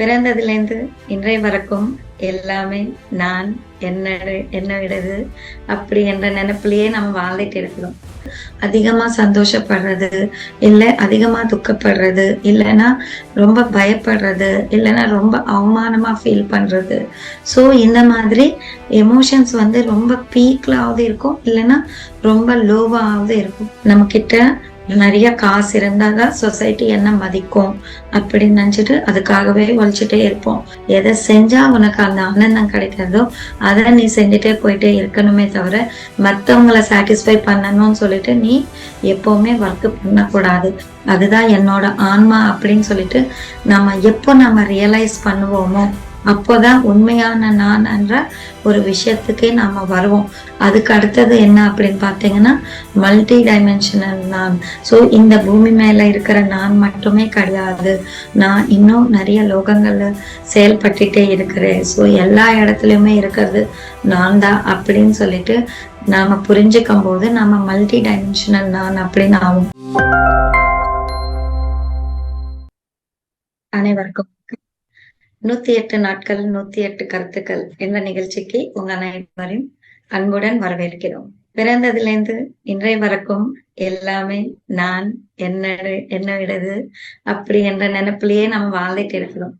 பிறந்ததுலேருந்து இன்றைய வரைக்கும் எல்லாமே நான் என்ன என்ன விடுது அப்படி என்ற நினைப்பிலேயே நம்ம வாழ்ந்துட்டு இருக்கிறோம். அதிகமா சந்தோஷப்படுறது இல்லை அதிகமா துக்கப்படுறது இல்லைன்னா ரொம்ப பயப்படுறது இல்லைன்னா ரொம்ப அவமானமா ஃபீல் பண்றது. ஸோ இந்த மாதிரி எமோஷன்ஸ் வந்து ரொம்ப பீக்லாவது இருக்கும் இல்லைன்னா ரொம்ப லோவாவது இருக்கும். நம்ம கிட்ட நிறைய காசு இருந்தாதான் சொசைட்டி என்ன மதிக்கும் அப்படின்னு நினைச்சிட்டு அதுக்காகவே ஒழிச்சுட்டே இருப்போம். எதை செஞ்சா உனக்கு அந்த ஆனந்தம் கிடைக்கிறதோ அதை நீ செஞ்சுட்டே போயிட்டே இருக்கணுமே தவிர மற்றவங்களை சாட்டிஸ்ஃபை பண்ணணும்னு சொல்லிட்டு நீ எப்பவுமே ஒர்க் பண்ணக்கூடாது. அதுதான் என்னோட ஆன்மா அப்படின்னு சொல்லிட்டு நம்ம எப்போ நம்ம ரியலைஸ் பண்ணுவோமோ அப்போதான் உண்மையான நான் என்ற ஒரு விஷயத்துக்கே நாம வருவோம். அதுக்கு அடுத்தது என்ன அப்படின்னு பார்த்தீங்கன்னா மல்டி டைமென்ஷனல் நான். ஸோ இந்த பூமி மேல இருக்கிற நான் மட்டுமே கிடையாது. நான் இன்னும் நிறைய லோகங்கள்ல செயல்பட்டுட்டே இருக்கிறேன். ஸோ எல்லா இடத்துலயுமே இருக்கிறது நான் தான் அப்படின்னு சொல்லிட்டு நாம புரிஞ்சுக்கும் போது நாம மல்டி டைமென்ஷனல் நான் அப்படின்னு ஆகும். அனைவருக்கும் நூத்தி எட்டு நாட்கள் நூத்தி எட்டு கருத்துக்கள் என்ற நிகழ்ச்சிக்கு உங்க அனைவரையும் அன்புடன் வரவேற்கிறோம். பிறந்ததிலிருந்து இன்றை வரைக்கும் எல்லாமே நான் என்ன என்ன விடுது அப்படி என்ற நினைப்பிலேயே நம்ம வாழ்ந்துட்டு இருக்கிறோம்.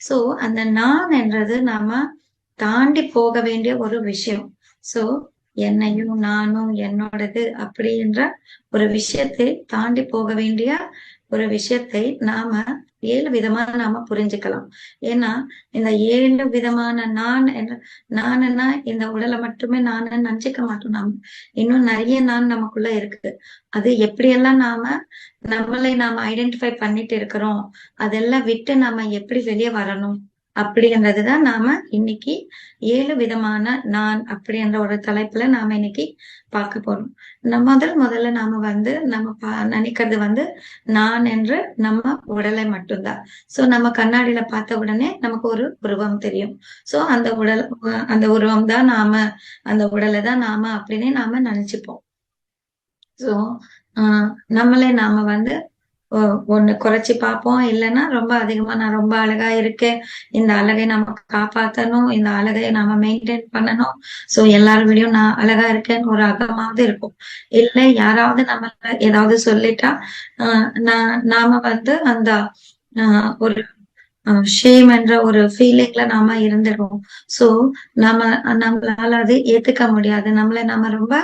சோ அந்த நான் என்றது நாம தாண்டி போக வேண்டிய ஒரு விஷயம். சோ என்னையும் நானும் என்னோடது அப்படின்ற ஒரு விஷயத்தை தாண்டி போக வேண்டிய ஒரு விஷயத்தை நாம ஏழு விதமா நாம புரிஞ்சுக்கலாம். ஏன்னா இந்த ஏழு விதமான நான் நானா இந்த உடலை மட்டுமே நான் நினைச்சுக்க மாட்டோம் நாம. இன்னும் நிறைய நான் நமக்குள்ள இருக்கு. அது எப்படியெல்லாம் நாம நம்மளை நாம ஐடென்டிஃபை பண்ணிட்டு இருக்கிறோம் அதெல்லாம் விட்டு நாம எப்படி வெளியே வரணும்? அப்படின்றதுதான் நாம இன்னைக்கு ஏழு விதமான நான் அப்படின்ற ஒரு தலைப்புல நாம இன்னைக்கு பார்க்க போறோம். நம்ம முதல் முதல்ல நாம வந்து நம்ம நினைக்கிறது வந்து நான் என்று நம்ம உடலை மட்டும்தான். சோ நம்ம கண்ணாடியில பார்த்த உடனே நமக்கு ஒரு உருவம் தெரியும். சோ அந்த உடல் அந்த உருவம் தான் நாம அந்த உடலை தான் நாம அப்படின்னு நாம நினைச்சுப்போம். சோ ஆஹ் நம்மளே நாம வந்து ஒண்ணு குறைச்சி பார்ப்போம். இல்லைன்னா ரொம்ப அதிகமா நான் ரொம்ப அழகா இருக்கேன். இந்த அழகை நம்ம காப்பாத்தணும். இந்த அழகை நாம மெயின்டைன் பண்ணணும். சோ எல்லாரும் நான் அழகா இருக்கேன்னு ஒரு அகமாவது இருக்கும். இல்லை யாராவது நம்ம ஏதாவது சொல்லிட்டா நான் நாம வந்து அந்த ஆஹ் ஒரு ஷேம் என்ற ஒரு ஃபீலிங்ல நாம இருந்துடுவோம் சோ நம்ம நம்மளால அது ஏத்துக்க முடியாது. நம்மள நம்ம ரொம்ப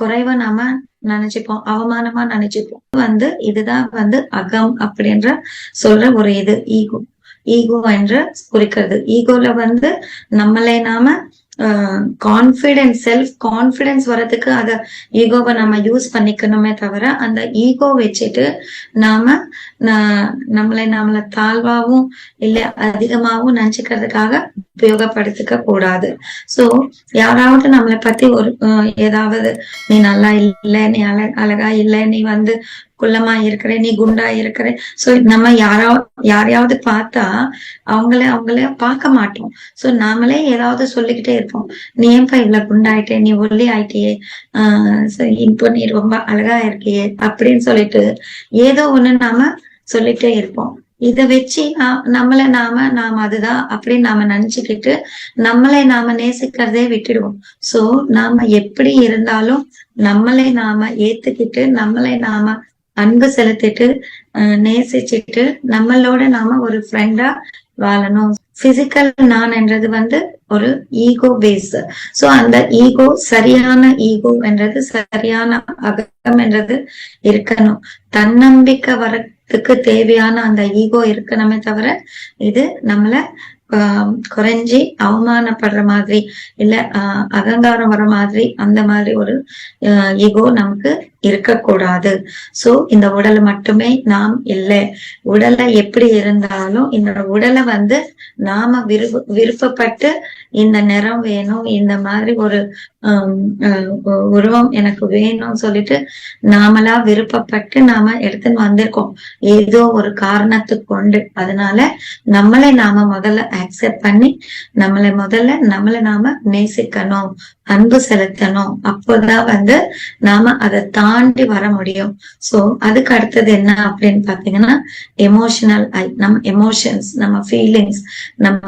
குறைவா நாம நினைச்சுப்போம் அவமானமா நினைச்சுப்போம். வந்து இதுதான் வந்து அகம் அப்படின்ற சொல்ற ஒரு இது ஈகோ ஈகோ என்று குறிக்கிறது. ஈகோல வந்து நம்மளே நாம கான்பிடன்ஸ் செல்ஃப் கான்ஃபிடென்ஸ் வர்றதுக்கு அத ஈகோவை நம்ம யூஸ் பண்ணிக்கணுமே தவிர அந்த ஈகோ வச்சுட்டு நாம நம்மளை நம்மள தாழ்வாவும் இல்ல அதிகமாவும் நினைச்சுக்கிறதுக்காக உபயோகப்படுத்திக்க கூடாது. சோ யாராவது நம்மளை பத்தி ஒரு ஏதாவது நீ நல்லா இல்லை நீ அழ அழகா இல்லை நீ வந்து குள்ளமா இருக்கிற நீ குண்டா இருக்கிற. சோ நம்ம யாரா யாரையாவது பார்த்தா அவங்கள அவங்கள பார்க்க மாட்டோம். சோ நாமளே ஏதாவது சொல்லிக்கிட்டே இருப்போம். நீ ஏன்பா இவ்வளவு குண்டாயிட்டே? நீ ஒல்லி ஆயிட்டியே. ஆஹ் இப்போ நீ ரொம்ப அழகா இருக்கியே அப்படின்னு சொல்லிட்டு ஏதோ ஒண்ணு நாம சொல்லிட்டே இருப்போம். இத வச்சு நம்மள நாம நாம அதுதான் அப்படின்னு நாம நினைச்சுக்கிட்டு நம்மளை நாம நேசிக்கிறதே விட்டுடுவோம். சோ நாம எப்படி இருந்தாலும் நம்மளை நாம ஏத்துக்கிட்டு நம்மளை நாம அன்பு செலுத்திட்டு நேசிச்சுட்டு நம்மளோட நாம ஒரு ஃப்ரெண்டா வாழணும். பிசிக்கல் நான் என்றது வந்து ஒரு ஈகோ பேஸ் சோ அந்த ஈகோ சரியான ஈகோ என்றது சரியான அகம் என்றது இருக்கணும். தன்னம்பிக்கை வரத்துக்கு தேவையான அந்த ஈகோ இருக்கணுமே தவிர இது நம்மள குறைஞ்சி அவமானப்படுற மாதிரி இல்ல அகங்காரம் வர மாதிரி அந்த மாதிரி ஒரு ஈகோ நமக்கு இருக்கக்கூடாது. சோ இந்த உடல் மட்டுமே நாம் இல்லை. உடலை எப்படி இருந்தாலும் இந்த உடலை வந்து நாம விருப்ப விருப்பப்பட்டு இந்த நிறம் வேணும் இந்த மாதிரி ஒரு உருவம் எனக்கு வேணும்னு சொல்லிட்டு நாமளா விருப்பப்பட்டு நாம எடுத்துன்னு வந்திருக்கோம். ஏதோ ஒரு காரணத்துக்கு கொண்டு. அதனால நம்மளை நாம முதல்ல அக்செப்ட் பண்ணி நம்மளை முதல்ல நம்மளை நாம நேசிக்கணும். அன்பு செலுத்தணும். அப்போதான் வந்து நாம அதை தாண்டி வர முடியும். சோ அதுக்கு அடுத்தது என்ன அப்படின்னு பாத்தீங்கன்னா எமோஷனல் நம்ம எமோஷன்ஸ் நம்ம ஃபீலிங்ஸ் நம்ம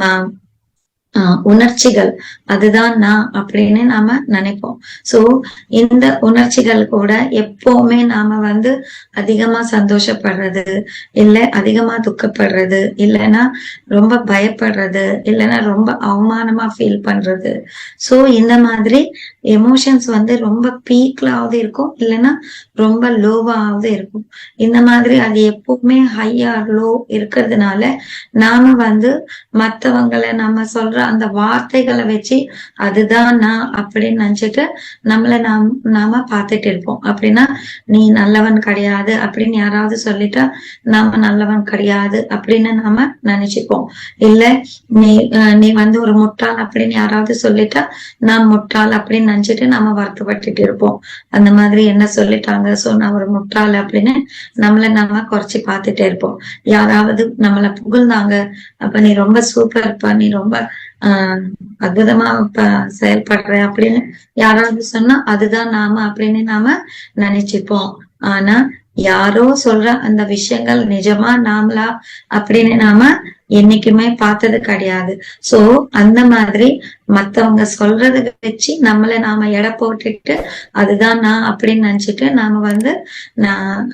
உணர்ச்சிகள். அதுதான் நான் அப்படின்னு நாம நினைப்போம். சோ இந்த உணர்ச்சிகள் கூட எப்பவுமே நாம வந்து அதிகமா சந்தோஷப்படுறது இல்ல அதிகமா துக்கப்படுறது இல்லைன்னா ரொம்ப பயப்படுறது இல்லைன்னா ரொம்ப அவமானமா ஃபீல் பண்றது. சோ இந்த மாதிரி எமோஷன்ஸ் வந்து ரொம்ப பீக்லாவது இருக்கும் இல்லைன்னா ரொம்ப லோவாவது இருக்கும். இந்த மாதிரி அது எப்பவுமே ஹையா லோ இருக்கிறதுனால நாம வந்து மத்தவங்களை நம்ம சொல்ற அந்த வார்த்தைகளை வச்சு அதுதான் நான் அப்படின்னு நினைச்சிட்டு நம்மள நாம் நாம பார்த்துட்டு இருப்போம். அப்படின்னா நீ நல்லவன் கிடையாது அப்படின்னு யாராவது சொல்லிட்டா நாம நல்லவன் கிடையாது அப்படின்னு நாம நினைச்சுப்போம். இல்ல நீ நீ வந்து ஒரு முட்டாள் அப்படின்னு யாராவது சொல்லிட்டா நான் முட்டாள் அப்படின்னு நினைச்சிட்டு நாம வருத்தப்பட்டுட்டு இருப்போம். அந்த மாதிரி என்ன சொல்லிட்டாங்க? சோ நான் ஒரு முட்டாள் அப்படின்னு நம்மள நாம குறைச்சி பார்த்துட்டே இருப்போம். யாராவது நம்மள புகழ்ந்தாங்க அப்ப நீ ரொம்ப சூப்பர் இருப்ப நீ ரொம்ப ஆஹ் அற்புதமா இப்ப செயல்படுற அப்படின்னு யாராவது சொன்னா அதுதான் நாம அப்படின்னு நாம நினைச்சுப்போம். ஆனா யாரோ சொல்ற அந்த விஷயங்கள் நிஜமா நாமளா அப்படின்னு நாம என்னைக்குமே பார்த்தது கிடையாது. சோ அந்த மாதிரி மத்தவங்க சொல்றத வச்சு நம்மள நாம எடை போட்டுட்டு அதுதான் நான் அப்படின்னு நினைச்சிட்டு நாம வந்து நான்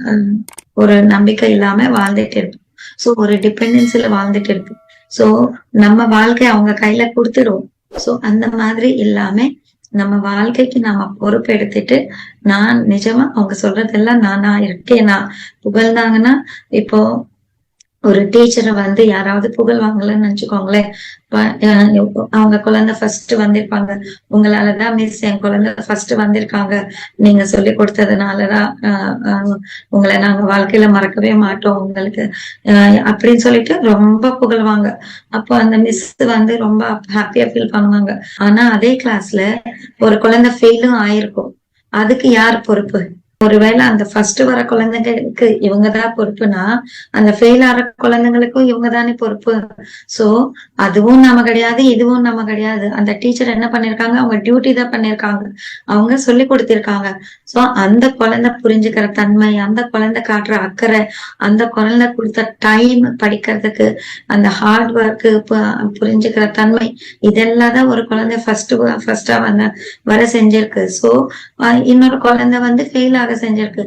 ஒரு நம்பிக்கை இல்லாம வாழ்ந்துட்டு இருப்போம். சோ ஒரு டிபெண்டன்சில வாழ்ந்துட்டு இருப்போம். சோ நம்ம வாழ்க்கை அவங்க கையில கொடுத்துடுவோம் சோ அந்த மாதிரி இல்லாம நம்ம வாழ்க்கைக்கு நாம பொறுப்பெடுத்துட்டு நான் நிஜமா அவங்க சொல்றதெல்லாம் நானா இருக்கேனா? புகழ்ந்தாங்கன்னா இப்போ ஒரு டீச்சரை வந்து யாராவது புகழ்வாங்கன்னு நினைச்சுக்கோங்களேன். அவங்க குழந்தை ஃபர்ஸ்ட் வந்திருப்பாங்க. உங்களாலதான் மிஸ் என் குழந்தை ஃபர்ஸ்ட் வந்திருக்காங்க. நீங்க சொல்லி கொடுத்ததுனாலதான் உங்களை நாங்க வாழ்க்கையில மறக்கவே மாட்டோம் உங்களுக்கு. அஹ், அப்படின்னு சொல்லிட்டு ரொம்ப புகழ்வாங்க. அப்போ அந்த மிஸ் வந்து ரொம்ப ஹாப்பியா ஃபீல் பண்ணுவாங்க. ஆனா அதே கிளாஸ்ல ஒரு குழந்தை ஃபெயிலும் ஆயிருக்கும். அதுக்கு யார் பொறுப்பு? ஒருவேளை அந்த ஃபர்ஸ்ட் வர குழந்தைங்களுக்கு இவங்கதான் பொறுப்புனா அந்த ஃபெயில் ஆற குழந்தைங்களுக்கும் இவங்க தானே பொறுப்பு. சோ அதுவும் நம்ம கிடையாது இதுவும் நம்ம கிடையாது. அந்த டீச்சர் என்ன பண்ணிருக்காங்க? அவங்க டியூட்டி தான் பண்ணிருக்காங்க. அவங்க சொல்லி கொடுத்திருக்காங்க. சோ அந்த குழந்தை புரிஞ்சுக்கிற தன்மை அந்த குழந்தை காட்டுற அக்கறை அந்த குழந்தை கொடுத்த டைம் படிக்கிறதுக்கு அந்த ஹார்ட் ஒர்க்கு புரிஞ்சுக்கிற தன்மை இதெல்லாம் தான் ஒரு குழந்தை ஃபர்ஸ்ட் ஃபர்ஸ்டா வந்த வர செஞ்சிருக்கு. சோ இன்னொரு குழந்தை வந்து ஃபெயில் ஆக செஞ்சிருக்கு.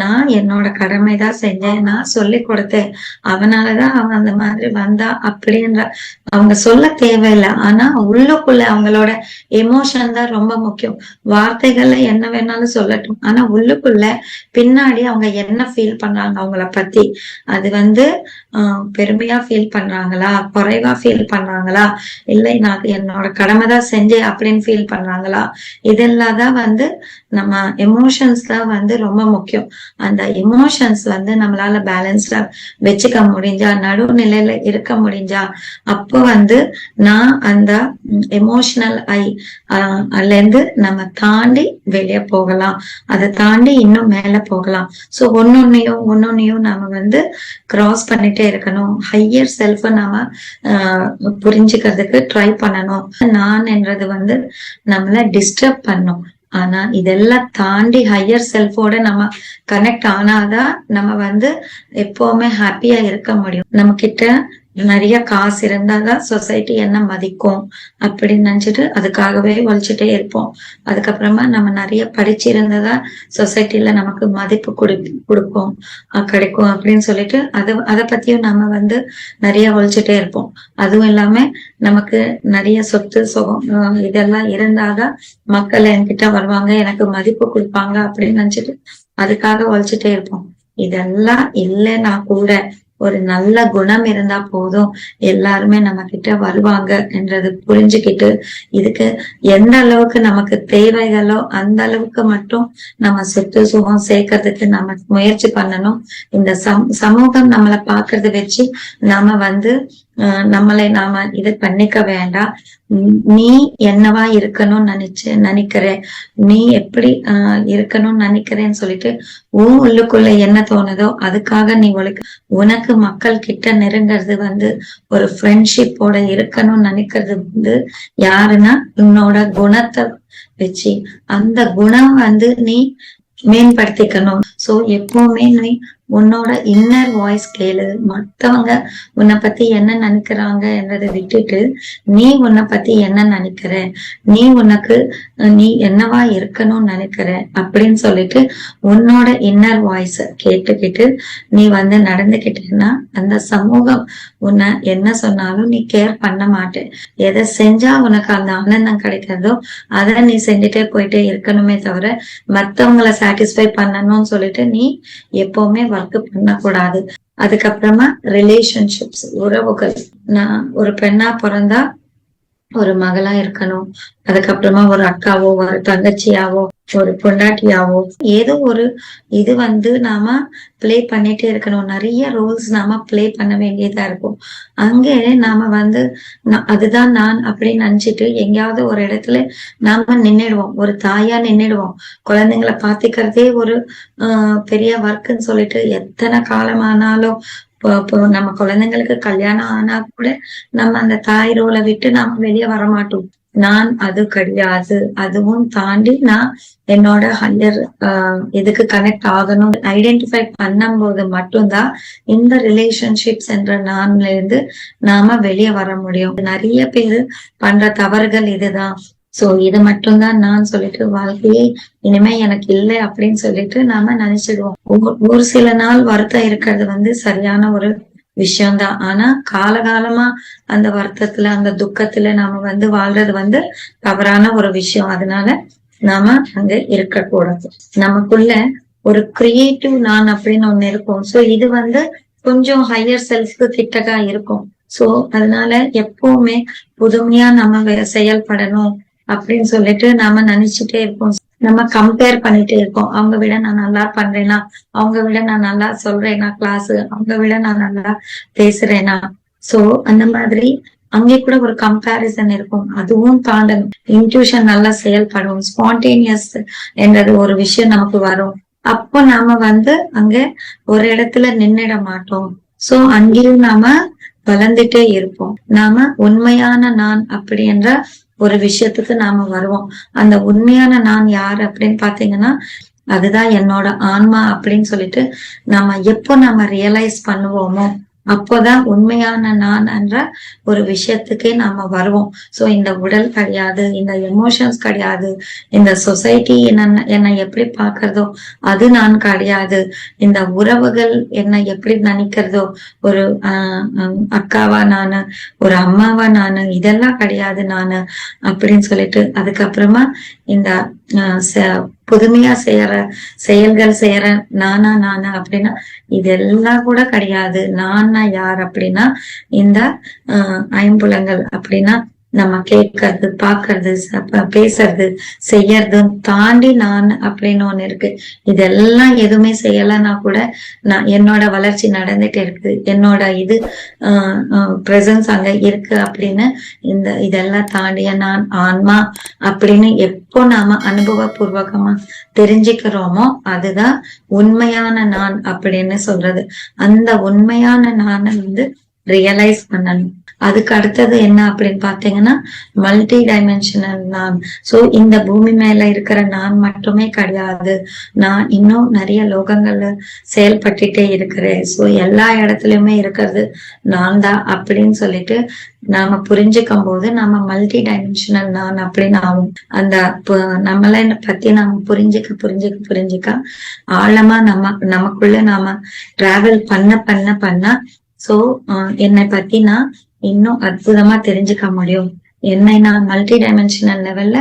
நான் என்னோட கடமை தான் செஞ்சேன் நான் சொல்லி கொடுத்தேன். அவனாலதான் அவன் அந்த மாதிரி வந்தா அப்படின்ற அவங்க சொல்ல தேவையில்லை. ஆனா உள்ளுக்குள்ள அவங்களோட எமோஷன் தான் ரொம்ப முக்கியம். வார்த்தைகள்ல என்ன வேணாலும் சொல்லட்டும் ஆனா உள்ளுக்குள்ள பின்னாடி அவங்க என்ன ஃபீல் பண்றாங்க அவங்கள பத்தி? அது வந்து ஆஹ் பெருமையா ஃபீல் பண்றாங்களா? குறைவா ஃபீல் பண்றாங்களா? இல்லை நான் என்னோட கடமை தான் செஞ்சேன் அப்படின்னு ஃபீல் பண்றாங்களா? இதெல்லாம் தான் வந்து நம்ம எமோஷன்ஸ் தான் வந்து ரொம்ப முக்கியம். அந்த எமோஷன்ஸ் வந்து நம்மளால பேலன்ஸ்டா வச்சுக்க முடிஞ்சா நடுநிலையில இருக்க முடிஞ்சா அப்போ வந்து நான் அந்த எமோஷனல் ஐ அதுல இருந்து நம்ம தாண்டி வெளியே போகலாம். அதை தாண்டி இன்னும் மேல போகலாம். சோ ஒன்னொன்னையும் ஒன்னொன்னையும் நாம வந்து கிராஸ் பண்ணிட்டே இருக்கணும். ஹையர் செல்ஃப நாம ஆஹ் புரிஞ்சுக்கிறதுக்கு ட்ரை பண்ணணும். நான் என்றது வந்து நம்மள டிஸ்டர்ப் பண்ணும். ஆனா இதெல்லாம் தாண்டி ஹையர் செல்ஃபோட நம்ம கனெக்ட் ஆனாதான் நம்ம வந்து எப்பவுமே ஹாப்பியா இருக்க முடியும். நம்ம கிட்ட நிறைய காசு இருந்தாதான் சொசைட்டி என்ன மதிக்கும் அப்படின்னு நினைச்சிட்டு அதுக்காகவே ஒழிச்சுட்டே இருப்போம். அதுக்கப்புறமா நம்ம நிறைய படிச்சிருந்ததா சொசைட்டில நமக்கு மதிப்பு கொடு கொடுக்கும் கிடைக்கும் அப்படின்னு சொல்லிட்டு அது அதை பத்தியும் நம்ம வந்து நிறைய ஒழிச்சுட்டே இருப்போம். அதுவும் இல்லாம நமக்கு நிறைய சொத்து சுகம் இதெல்லாம் இருந்தாதான் மக்கள் என்கிட்ட வருவாங்க எனக்கு மதிப்பு கொடுப்பாங்க அப்படின்னு நினைச்சிட்டு அதுக்காக ஒழிச்சுட்டே இருப்போம். இதெல்லாம் இல்லைன்னா கூட ஒரு நல்ல குணம் இருந்தா போதும். எல்லாருமே நம்ம கிட்ட வருவாங்க என்றது புரிஞ்சுக்கிட்டு இதுக்கு எந்த அளவுக்கு நமக்கு தேவைகளோ அந்த அளவுக்கு மட்டும் நம்ம சொத்து சுகம் சேர்க்கறதுக்கு நம்ம முயற்சி பண்ணணும். இந்த சம் சமூகம் நம்மளை பாக்குறத வச்சு நாம வந்து நம்மளை நாம இது பண்ணிக்க வேண்டாம். நீ என்னவா இருக்கணும்னு நினைச்சு நினைக்கிற? நீ எப்படி ஆஹ் இருக்கணும்னு நினைக்கிறேன்னு சொல்லிட்டு உன் உள்ளுக்குள்ள என்ன தோணுதோ அதுக்காக நீ உனக்கு உனக்கு மக்கள் கிட்ட நெருங்கிறது வந்து ஒரு ஃப்ரெண்ட்ஷிப்போட இருக்கணும்னு நினைக்கிறது வந்து யாருன்னா உன்னோட குணத்தை வச்சு. அந்த குணம் வந்து நீ மேம்படுத்திக்கணும். சோ எப்பவுமே நீ உன்னோட இன்னர் வாய்ஸ் கேளு. மத்தவங்க உன்னை பத்தி என்ன நினைக்கிறாங்க என்றதை விட்டுட்டு நீ உன்னை பத்தி என்ன நினைக்கிற? நீ உனக்கு நீ என்னவா இருக்கணும்னு நினைக்கிற? அப்படின்னு சொல்லிட்டு உன்னோட இன்னர் வாய்ஸ் கேட்டுக்கிட்டு நீ வந்து நடந்துக்கிட்டேன்னா அந்த சமூகம் உன்னை என்ன சொன்னாலும் நீ கேர் பண்ண மாட்டே எதை செஞ்சா உனக்கு அந்த ஆனந்தம் கிடைக்கிறதோ அதை நீ செஞ்சுட்டே போயிட்டே இருக்கணுமே தவிர மத்தவங்களை சாட்டிஸ்ஃபை பண்ணணும்னு சொல்லிட்டு நீ எப்பவுமே ஒர்க் பண்ணக்கூடாது. அதுக்கப்புறமா ரிலேஷன்ஷிப்ஸ் உறவுகள். நான் ஒரு பெண்ணா பிறந்தா ஒரு மகளா இருக்கணும். அதுக்கப்புறமா ஒரு அக்காவோ ஒரு தங்கச்சியாவோ ஒரு பொண்டாட்டியாவோ ஏதோ ஒரு இது வந்து நாம ப்ளே பண்ணிட்டே இருக்கணும். நிறைய ரோல்ஸ் நாம பிளே பண்ண வேண்டியதா இருக்கும். அங்கே நாம வந்து அதுதான் நான் அப்படின்னு நினைச்சிட்டு எங்கேயாவது ஒரு இடத்துல நாம நின்னுடுவோம். ஒரு தாயா நின்னுடுவோம். குழந்தைங்களை பாத்துக்கிறதே ஒரு ஆஹ் பெரிய ஒர்க்குன்னு சொல்லிட்டு எத்தனை காலமானாலும் இப்போ இப்போ நம்ம குழந்தைங்களுக்கு கல்யாணம் ஆனா கூட நம்ம அந்த தாய் ரோலை விட்டு நாம வெளியே வர மாட்டோம். நான் அது கிடையாது. அதுவும் தாண்டி நான் என்னோட ஹையர் இதுக்கு கனெக்ட் ஆகணும். ஐடென்டிஃபை பண்ணும்போது மட்டும்தான் இந்த ரிலேஷன்ஷிப்ஸ் என்ற நான்ல இருந்து நாம வெளியே வர முடியும். நிறைய பேர் பண்ற தவறுகள் இதுதான். சோ இது மட்டும்தான் நான் சொல்லிட்டு வாழ்க்கையே இனிமே எனக்கு இல்லை அப்படின்னு சொல்லிட்டு நாம நினைச்சிடுவோம். ஒரு- ஒரு சில நாள் வருத்தம் இருக்கிறது வந்து சரியான ஒரு விஷயம்தான். ஆனா காலகாலமா அந்த வருத்தத்துல அந்த துக்கத்துல நாம வந்து வாழ்றது வந்து தவறான ஒரு விஷயம். அதனால நாம அங்க இருக்கக்கூடாது. நமக்குள்ள ஒரு கிரியேட்டிவ் நான் அப்படின்னு ஒண்ணு இருக்கும். சோ இது வந்து கொஞ்சம் ஹையர் செல்ஃப்க்கு கிட்டக்கா இருக்கும். சோ அதனால எப்பவுமே புதுமையா நம்ம செயல்படணும். அப்படின்னு சொல்லிட்டு நாம நினைச்சிட்டே இருப்போம். நம்ம கம்பேர் பண்ணிட்டே இருக்கோம். அவங்க விட நான் நல்லா பண்றேனா? அவங்க விட நான் நல்லா சொல்றேனா கிளாஸ் அவங்க விட நான் நல்லா பேசுறேனா? சோ அந்த மாதிரி அங்கே கூட ஒரு கம்பேரிசன் இருக்கும். அதுவும் தாண்டணும். இன்ட்யூஷன் நல்லா செயல்படும். ஸ்பான்டேனியஸ் என்றது ஒரு விஷயம் நமக்கு வரும். அப்போ நாம வந்து அங்க ஒரு இடத்துல நின்னுட மாட்டோம். சோ அங்கேயும் நாம வளர்ந்துட்டே இருப்போம். நாம உண்மையான நான் அப்படி என்ற ஒரு விஷயத்துக்கு நாம வருவோம். அந்த உண்மையான நான் யார் அப்படின்னு பாத்தீங்கன்னா அதுதான் என்னோட ஆன்மா அப்படின்னு சொல்லிட்டு நம்ம எப்போ நம்ம ரியலைஸ் பண்ணுவோமோ அப்போதான் உண்மையான நான் என்ற ஒரு விஷயத்துக்கே நாம வருவோம். சோ இந்த உடல் கிடையாது இந்த எமோஷன்ஸ் கிடையாது இந்த சொசைட்டி என்ன என்னை எப்படி பாக்குறதோ அது நான் கிடையாது. இந்த உறவுகள் என்ன எப்படி நினைக்கிறதோ ஒரு ஆஹ் அக்காவா நானு ஒரு அம்மாவா நானு இதெல்லாம் கிடையாது நானு அப்படின்னு சொல்லிட்டு அதுக்கப்புறமா இந்த ஆஹ் ச- புதுமையா செய்யற செயல்கள் செய்யற நானா நானா அப்படின்னா இதெல்லாம் கூட கிடையாது. நானா யார் அப்படின்னா இந்த ஆஹ் ஐம்புலங்கள் அப்படின்னா நம்ம கேட்கறது பாக்குறது பேசுறது செய்யறதும் தாண்டி நான் அப்படின்னு ஒண்ணு இருக்கு. இதெல்லாம் எதுவுமே செய்யலைன்னா கூட நான் என்னோட வளர்ச்சி நடந்துட்டு இருக்கு என்னோட இது பிரசன்ஸ் அங்க இருக்கு அப்படின்னு இந்த இதெல்லாம் தாண்டிய நான் ஆன்மா அப்படின்னு எப்போ நாம அனுபவபூர்வகமா தெரிஞ்சுக்கிறோமோ அதுதான் உண்மையான நான் அப்படின்னு சொல்றது. அந்த உண்மையான நானை வந்து ரியலைஸ் பண்ணணும். அதுக்கு அடுத்தது என்ன அப்படின்னு பாத்தீங்கன்னா மல்டி டைமென்ஷனல் நான். சோ இந்த பூமி மேல இருக்கிற நான் மட்டுமே கிடையாது. நான் இன்னும் நிறைய லோகங்கள்ல செயல்பட்டுட்டே இருக்கிறேன். சோ எல்லா இடத்துலயுமே இருக்கிறது நான் தான் அப்படின்னு சொல்லிட்டு நாம புரிஞ்சுக்கும் போது நம்ம மல்டி டைமென்ஷனல் நான் அப்படின்னு ஆகும். அந்த பு- நம்மளை பத்தி நாம புரிஞ்சுக்க புரிஞ்சுக்க புரிஞ்சுக்க ஆழமா நம்ம நமக்குள்ள நாம டிராவல் பண்ண பண்ண பண்ண சோ என்னை பத்தி நான் இன்னும் அற்புதமா தெரிஞ்சுக்க முடியும். என்னை நான் மல்டி டைமென்ஷனல் லெவல்ல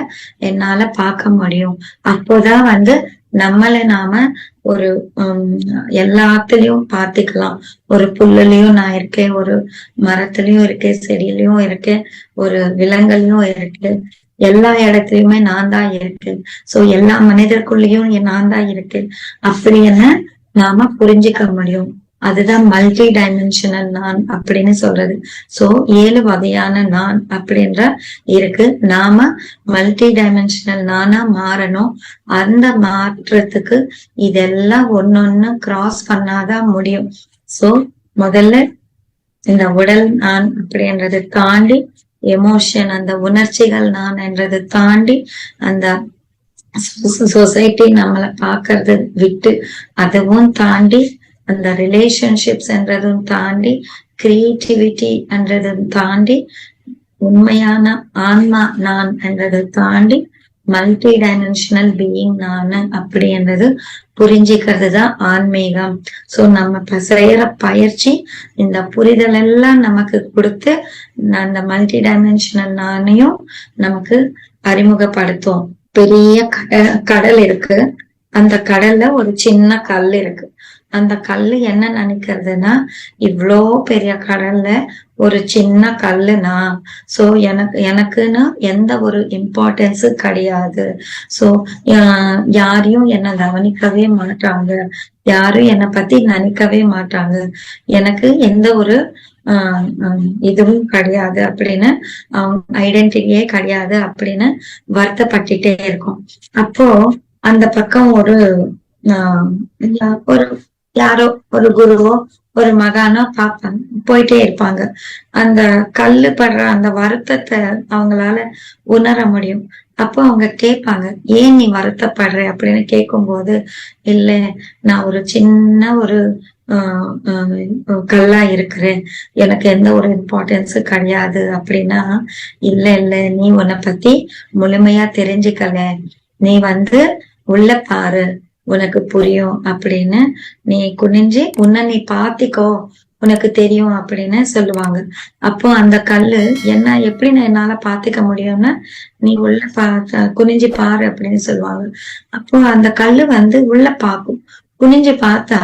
என்னால பார்க்க முடியும். அப்போதான் வந்து நம்மளை நாம ஒரு உம், எல்லாத்துலயும் பார்த்துக்கலாம். ஒரு புல்லுலயும் நான் இருக்கேன் ஒரு மரத்துலயும் இருக்கேன் செடியிலயும் இருக்கேன் ஒரு விலங்குலயும் இருக்கு எல்லா இடத்துலயுமே நான் தான் இருக்கு சோ எல்லா மனிதருக்குள்ளயும் நான் தான் இருக்கு அப்படின்னு நாம புரிஞ்சுக்க முடியும். அதுதான் மல்டி டைமென்ஷனல் நான் அப்படின்னு சொல்றது. சோ ஏழு வகையான நான் அப்படின்ற இருக்கு. நாம மல்டி டைமென்ஷனல் நானா மாறணும். அந்த மாற்றத்துக்கு இதெல்லாம் ஒன்னொன்னு கிராஸ் பண்ணாதான் முடியும். சோ முதல்ல இந்த உடல் நான் அப்படின்றதை தாண்டி எமோஷன் அந்த உணர்ச்சிகள் நான் என்றதை தாண்டி அந்த சொசைட்டி நம்மளை பாக்குறது விட்டு அதுவும் தாண்டி அந்த ரிலேஷன்ஷிப்ஸ் என்றதும் தாண்டி கிரியேட்டிவிட்டி என்றதும் தாண்டி உண்மையான ஆன்மா நான் என்றதை தாண்டி மல்டி டைமென்ஷனல் பீயிங் நான் அப்படின்றது புரிஞ்சிக்கிறது புரிஞ்சுக்கிறது தான் ஆன்மீகம். சோ நம்ம செய்யற பயிற்சி இந்த புரிதல் எல்லாம் நமக்கு கொடுத்து அந்த மல்டி டைமென்ஷனல் நானையும் நமக்கு அறிமுகப்படுத்தும். பெரிய கடல் இருக்கு. அந்த கடல்ல ஒரு சின்ன கல் இருக்கு. அந்த கல்லு என்ன நினைக்கிறதுனா இவ்வளோ பெரிய கடல்ல ஒரு சின்ன கல்லுனா சோ எனக்கு எனக்குன்னு எந்த ஒரு இம்பார்ட்டன்ஸும் கிடையாது. சோ யாரையும் என்ன கவனிக்கவே மாட்டாங்க. யாரும் என்னை பத்தி நினைக்கவே மாட்டாங்க. எனக்கு எந்த ஒரு இதுவும் கிடையாது அப்படின்னு ஐடென்டிட்டியே கிடையாது அப்படின்னு வருத்தப்பட்டுட்டே இருக்கும். அப்போ அந்த பக்கம் ஒரு ஒரு யாரோ ஒரு குருவோ ஒரு மகானோ பார்ப்பாங்க போயிட்டே இருப்பாங்க. அந்த கல்லு படுற அந்த வருத்தத்தை அவங்களால உணர முடியும். அப்போ அவங்க கேட்பாங்க ஏன் நீ வருத்தப்படுற? அப்படின்னு கேட்கும்போது இல்ல நான் ஒரு சின்ன ஒரு கல்லா இருக்கிறேன். எனக்கு எந்த ஒரு இம்பார்ட்டன்ஸும் கிடையாது. அப்படின்னா இல்ல இல்ல நீ உன்னை பத்தி முழுமையா தெரிஞ்சுக்கல. நீ வந்து உள்ள பாரு. உனக்கு புரியும் அப்படின்னு நீ குனிஞ்சு உன்னை நீ பாத்திக்கோ உனக்கு தெரியும் அப்படின்னு சொல்லுவாங்க. அப்போ அந்த கல்லு என்ன எப்படி நான் என்னால பாத்துக்க முடியும்னா நீ உள்ள பா குனிஞ்சு பாரு அப்படின்னு சொல்லுவாங்க. அப்போ அந்த கல்லு வந்து உள்ள பாக்கும். குனிஞ்சு பார்த்தா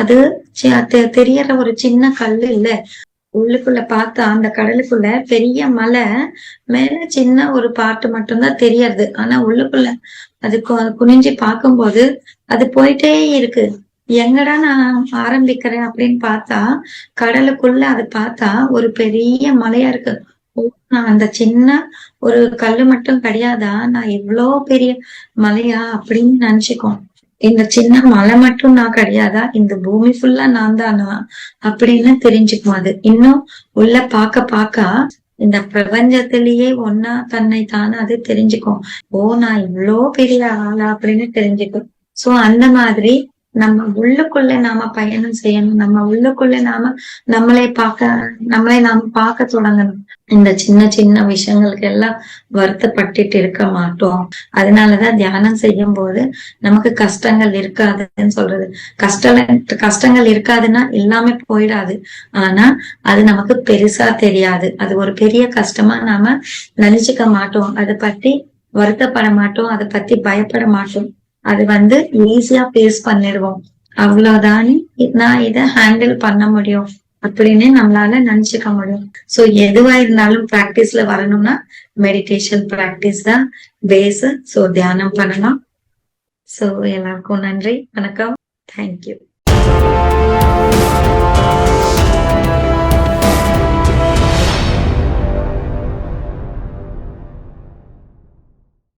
அது தெரியற ஒரு சின்ன கல்லு இல்ல. உள்ளுக்குள்ள பார்த்தா அந்த கடலுக்குள்ள பெரிய மலை மேல சின்ன ஒரு பாட்டு மட்டும்தான் தெரியறது ஆனா உள்ளுக்குள்ள அது குனிஞ்சு பார்க்கும்போது அது போயிட்டே இருக்கு. எங்கடா நான் ஆரம்பிக்கிறேன் அப்படின்னு பார்த்தா கடலுக்குள்ள அது பார்த்தா ஒரு பெரிய மலையா இருக்கு. நான் அந்த சின்ன ஒரு கல்லு மட்டும் கிடையாதா? நான் எவ்வளோ பெரிய மலையா அப்படின்னு நினைச்சுக்கோம். இந்த சின்ன மலை மட்டும் நான் கிடையாதா? இந்த பூமி ஃபுல்லா நான் தானா? அப்படின்னு தெரிஞ்சுக்கும் அது. இன்னும் உள்ள பாக்க பாக்க இந்த பிரபஞ்சத்திலேயே ஒன்னா தன்னை தானே அது தெரிஞ்சுக்கும். ஓ நான் இவ்வளோ பெரிய ஆளா அப்படின்னு தெரிஞ்சுக்கும். சோ அந்த மாதிரி நம்ம உள்ளுக்குள்ள நாம பயணம் செய்யணும். நம்ம உள்ளுக்குள்ள நாம நம்மளை பார்க்க நம்மளை நாம பார்க்க தொடங்கணும். இந்த சின்ன சின்ன விஷயங்களுக்கு எல்லாம் வருத்தப்பட்டுட்டு இருக்க மாட்டோம். அதனாலதான் தியானம் செய்யும் போது நமக்கு கஷ்டங்கள் இருக்காதுன்னு சொல்றது. கஷ்ட கஷ்டங்கள் இருக்காதுன்னா எல்லாமே போயிடாது. ஆனா அது நமக்கு பெருசா தெரியாது. அது ஒரு பெரிய கஷ்டமா நாம நினைச்சுக்க மாட்டோம். அதை பத்தி வருத்தப்பட மாட்டோம். அதை பத்தி பயப்பட மாட்டோம். அது வந்து ஈஸியா பேஸ் பண்ணிடுவோம். அவ்வளவுதான். நான் இதை ஹேண்டில் பண்ண முடியும். அப்படின்னு நம்மளால நினைச்சுக்க முடியும். சோ எதுவா இருந்தாலும் பிராக்டிஸ்ல வரணும்னா மெடிடேஷன் பிராக்டிஸ் தான் பேஸ் சோ தியானம் பண்ணலாம். சோ எல்லாருக்கும் நன்றி. வணக்கம். தேங்க்யூ